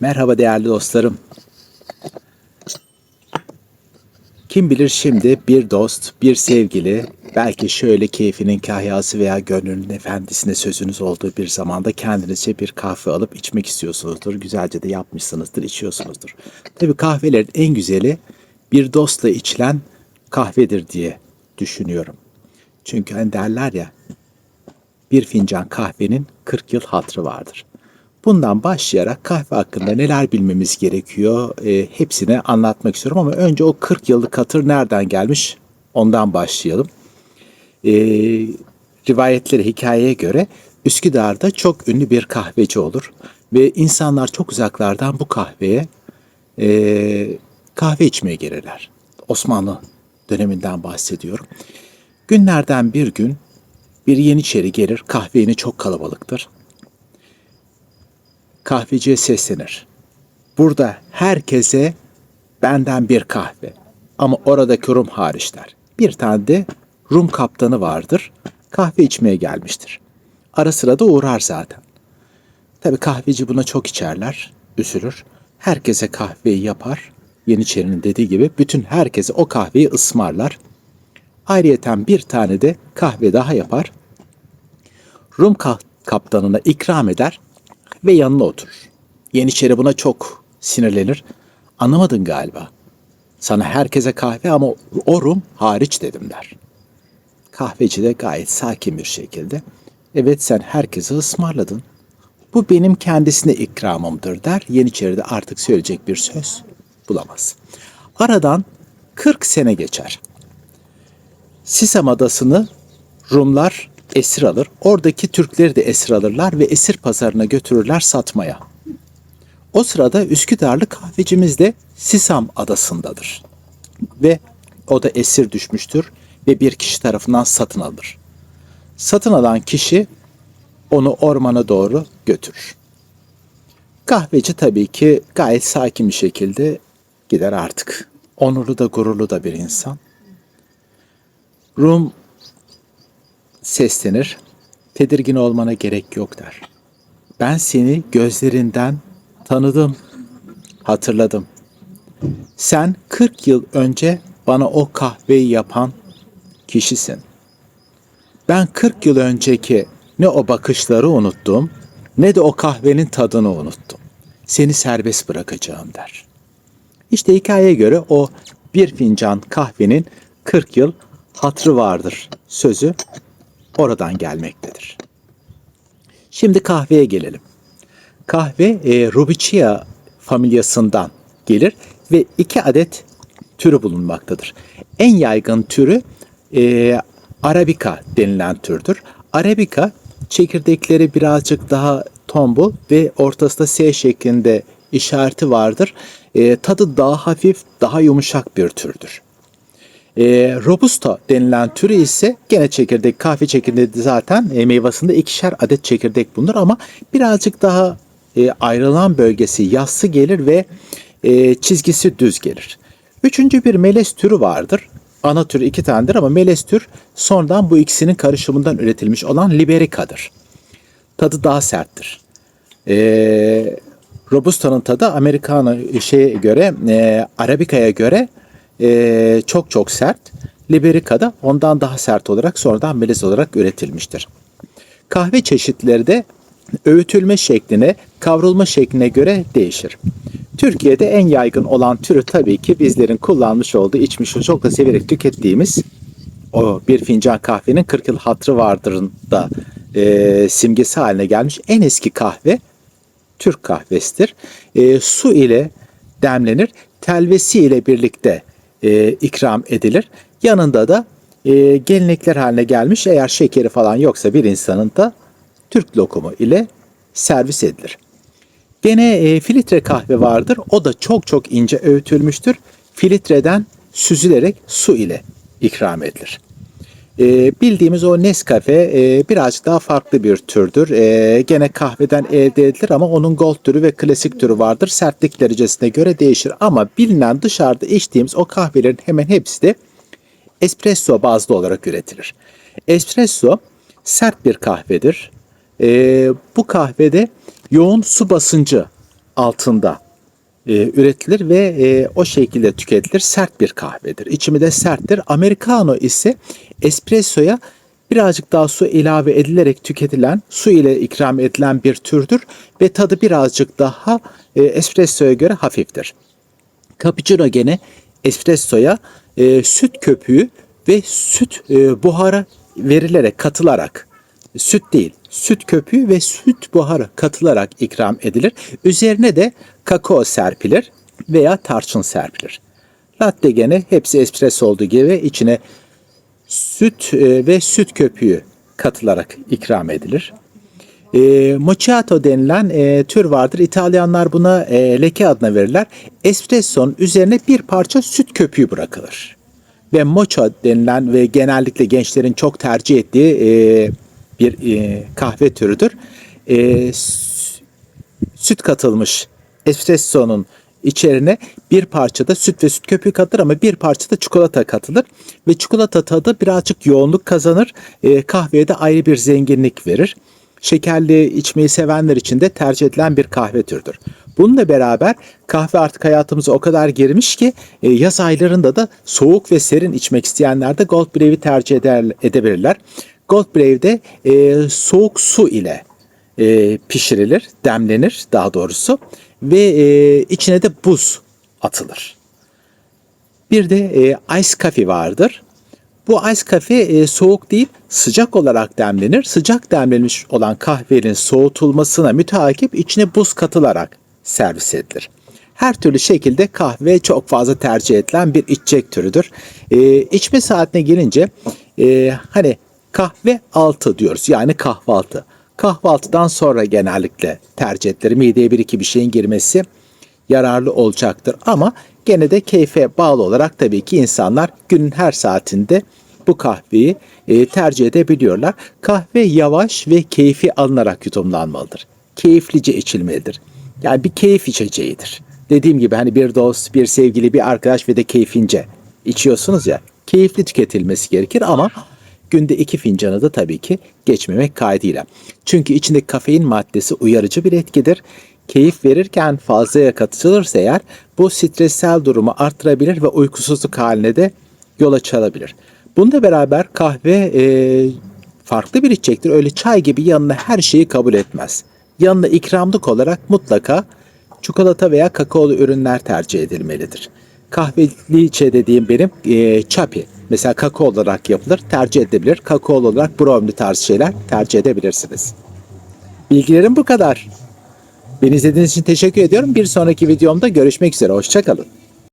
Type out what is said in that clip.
Merhaba değerli dostlarım. Kim bilir şimdi bir dost, bir sevgili, belki şöyle keyfinin kahyası veya gönlünün efendisine sözünüz olduğu bir zamanda kendinizce bir kahve alıp içmek istiyorsunuzdur. Güzelce de yapmışsınızdır, içiyorsunuzdur. Tabii kahvelerin en güzeli bir dostla içilen kahvedir diye düşünüyorum. Çünkü hani derler ya bir fincan kahvenin 40 yıl hatrı vardır. Bundan başlayarak kahve hakkında neler bilmemiz gerekiyor e, hepsini anlatmak istiyorum ama önce o 40 yıllık hatır nereden gelmiş ondan başlayalım. E, rivayetlere, hikayeye göre Üsküdar'da çok ünlü bir kahveci olur ve insanlar çok uzaklardan bu kahveye e, kahve içmeye gelirler. Osmanlı döneminden bahsediyorum. Günlerden bir gün bir yeniçeri gelir, kahveyini çok kalabalıktır kahveciye seslenir. Burada herkese benden bir kahve. Ama oradaki Rum hariç. Bir tane de Rum kaptanı vardır. Kahve içmeye gelmiştir. Ara sıra da uğrar zaten. Tabii kahveci buna çok içerler, üzülür. Herkese kahveyi yapar. Yeniçerinin dediği gibi bütün herkese o kahveyi ısmarlar. Ayrıyeten bir tane de kahve daha yapar. Rum ka- kaptanına ikram eder ve yanına oturur. Yeniçeri buna çok sinirlenir. Anlamadın galiba. Sana herkese kahve ama o Rum hariç dedim der. Kahveci de gayet sakin bir şekilde evet sen herkese ısmarladın. Bu benim kendisine ikramımdır der. Yeniçeri de artık söyleyecek bir söz bulamaz. Aradan 40 sene geçer. Sisam adasını Rumlar esir alır. Oradaki Türkleri de esir alırlar ve esir pazarına götürürler satmaya. O sırada Üsküdarlı kahvecimiz de Sisam adasındadır. Ve o da esir düşmüştür ve bir kişi tarafından satın alır. Satın alan kişi onu ormana doğru götürür. Kahveci tabii ki gayet sakin bir şekilde gider artık. Onurlu da gururlu da bir insan. Rum seslenir. Tedirgin olmana gerek yok der. Ben seni gözlerinden tanıdım, hatırladım. Sen 40 yıl önce bana o kahveyi yapan kişisin. Ben 40 yıl önceki ne o bakışları unuttum, ne de o kahvenin tadını unuttum. Seni serbest bırakacağım der. İşte hikayeye göre o bir fincan kahvenin 40 yıl hatrı vardır sözü oradan gelmektedir. Şimdi kahveye gelelim. Kahve e, Rubicia familyasından gelir ve iki adet türü bulunmaktadır. En yaygın türü e, Arabica denilen türdür. Arabica çekirdekleri birazcık daha tombul ve ortasında S şeklinde işareti vardır. E, tadı daha hafif, daha yumuşak bir türdür. E, Robusta denilen türü ise gene çekirdek, kahve çekirdeği zaten e, meyvasında ikişer adet çekirdek bulunur ama birazcık daha e, ayrılan bölgesi yassı gelir ve e, çizgisi düz gelir. Üçüncü bir melez türü vardır. Ana türü iki tanedir ama melez tür sonradan bu ikisinin karışımından üretilmiş olan Liberica'dır. Tadı daha serttir. E, Robusta'nın tadı Americano şeye göre, e, Arabica'ya göre e, çok çok sert. Liberica da ondan daha sert olarak sonradan melez olarak üretilmiştir. Kahve çeşitleri de öğütülme şekline, kavrulma şekline göre değişir. Türkiye'de en yaygın olan türü tabii ki bizlerin kullanmış olduğu, içmiş, çok da severek tükettiğimiz o bir fincan kahvenin 40 yıl hatrı vardırın da e, simgesi haline gelmiş en eski kahve Türk kahvesidir. E, su ile demlenir, telvesi ile birlikte e, ikram edilir. Yanında da e, gelenekler haline gelmiş eğer şekeri falan yoksa bir insanın da Türk lokumu ile servis edilir. Gene e, filtre kahve vardır. O da çok çok ince öğütülmüştür. Filtreden süzülerek su ile ikram edilir. E, bildiğimiz o Nescafe e, birazcık daha farklı bir türdür. E, gene kahveden elde edilir ama onun gold türü ve klasik türü vardır. Sertlik derecesine göre değişir ama bilinen dışarıda içtiğimiz o kahvelerin hemen hepsi de espresso bazlı olarak üretilir. Espresso sert bir kahvedir. E, bu kahvede yoğun su basıncı altında e, üretilir ve e, o şekilde tüketilir. Sert bir kahvedir. İçimi de serttir. Americano ise espressoya birazcık daha su ilave edilerek tüketilen, su ile ikram edilen bir türdür ve tadı birazcık daha e, espressoya göre hafiftir. Cappuccino gene espressoya e, süt köpüğü ve süt e, buharı verilerek katılarak süt değil süt köpüğü ve süt buharı katılarak ikram edilir. Üzerine de kakao serpilir veya tarçın serpilir. Latte gene hepsi espresso olduğu gibi içine süt e, ve süt köpüğü katılarak ikram edilir. E, macchiato denilen e, tür vardır. İtalyanlar buna e, leke adına verirler. Espresso'nun üzerine bir parça süt köpüğü bırakılır. Ve mocha denilen ve genellikle gençlerin çok tercih ettiği e, bir e, kahve türüdür. E, süt katılmış espresso'nun içerine bir parça da süt ve süt köpüğü katılır ama bir parça da çikolata katılır ve çikolata tadı birazcık yoğunluk kazanır. E, kahveye de ayrı bir zenginlik verir. Şekerli içmeyi sevenler için de tercih edilen bir kahve türüdür. Bununla beraber kahve artık hayatımıza o kadar girmiş ki e, yaz aylarında da soğuk ve serin içmek isteyenler de Gold Brave'i tercih eder, edebilirler. Gold Brave'de e, soğuk su ile e, pişirilir, demlenir daha doğrusu ve e, içine de buz atılır. Bir de e, ice coffee vardır. Bu ice coffee e, soğuk değil sıcak olarak demlenir. Sıcak demlenmiş olan kahvenin soğutulmasına müteakip içine buz katılarak servis edilir. Her türlü şekilde kahve çok fazla tercih edilen bir içecek türüdür. E, içme saatine gelince e, hani kahve altı diyoruz yani kahvaltı. Kahvaltıdan sonra genellikle tercih edilir. Mideye bir iki bir şeyin girmesi yararlı olacaktır. Ama gene de keyfe bağlı olarak tabii ki insanlar günün her saatinde bu kahveyi e, tercih edebiliyorlar. Kahve yavaş ve keyfi alınarak yudumlanmalıdır. Keyiflice içilmelidir. Yani bir keyif içeceğidir. Dediğim gibi hani bir dost, bir sevgili, bir arkadaş ve de keyfince içiyorsunuz ya. Keyifli tüketilmesi gerekir ama günde iki fincanı da tabii ki geçmemek kaydıyla. Çünkü içindeki kafein maddesi uyarıcı bir etkidir. Keyif verirken fazlaya katılırsa eğer bu stressel durumu arttırabilir ve uykusuzluk haline de yol açabilir. Bununla beraber kahve e, farklı bir içecektir. Öyle çay gibi yanına her şeyi kabul etmez. Yanına ikramlık olarak mutlaka çikolata veya kakaolu ürünler tercih edilmelidir. Kahveli çay dediğim benim e, çapi. Mesela kakao olarak yapılır, tercih edilebilir. Kakaolu olarak brownie tarzı şeyler tercih edebilirsiniz. Bilgilerim bu kadar. Beni izlediğiniz için teşekkür ediyorum. Bir sonraki videomda görüşmek üzere. Hoşçakalın.